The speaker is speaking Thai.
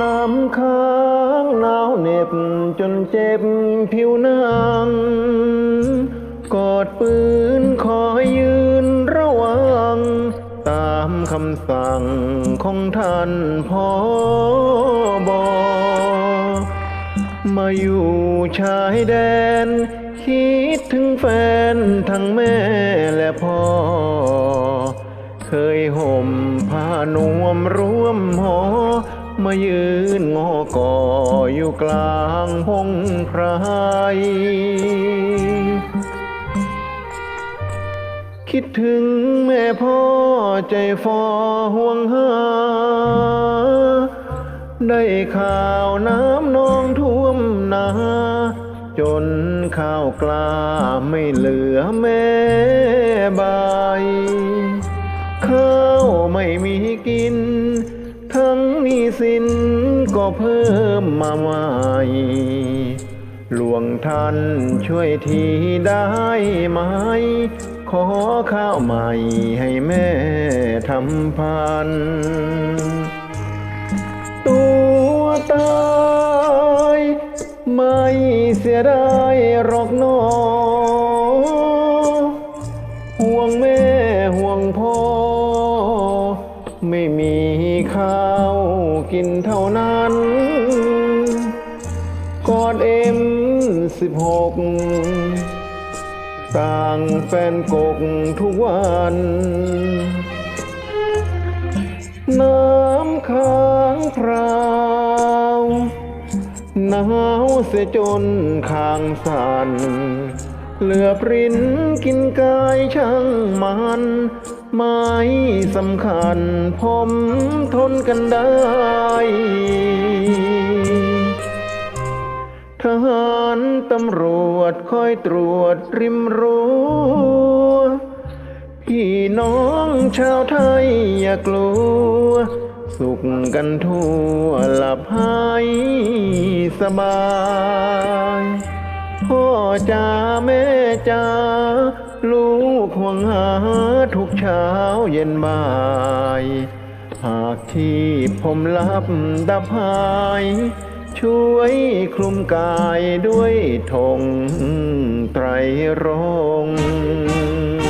น้ำค้างหนาวเหน็บจนเจ็บผิวหนังกอดปืนขอยืนระวัง ตามคำสั่งของท่านพ่อบอมาอยู่ชายแดน คิดถึงแฟนทั้งแม่และพ่อ เคยห่มผ้านวมร่วมหอ มายืนงอกออยู่กลางห้องไพรคิดถึงแม่พ่อใจฟอห่วงหา ได้ข่าวน้ำนองท่วมนา จนข้าวกล้าไม่เหลือแม่ใบข้าวไม่มีกิน ทั้งหนี้สินก็เพิ่มมาใหม่หลวงท่านช่วยทีได้ไหม ขอข้าวใหม่ให้แม่ทำพัน ตัวตายไม่เสียดายหรอกนอห่วงแม่ห่วงพ่อ ไม่มี ข้าวกินเท่านั้น กอดเอ็มสิบหกต่างแฟนกกทุกวัน น้ำค้างคราวหนาวเสียจนคางสัน เหลือปรินกินกายช่างมันไม่สำคัญผมทนกันได้ ทหารตำรวจคอยตรวจริมรั้วพี่น้องชาวไทยอย่ากลัว สุขกันทั่วหลับให้สบาย จ้าแม่จ้าลูกห่วงหาทุกเช้าเย็นบ่าย หากที่ผมลับดับหาย ช่วยคลุมกายด้วยธงไตรรงค์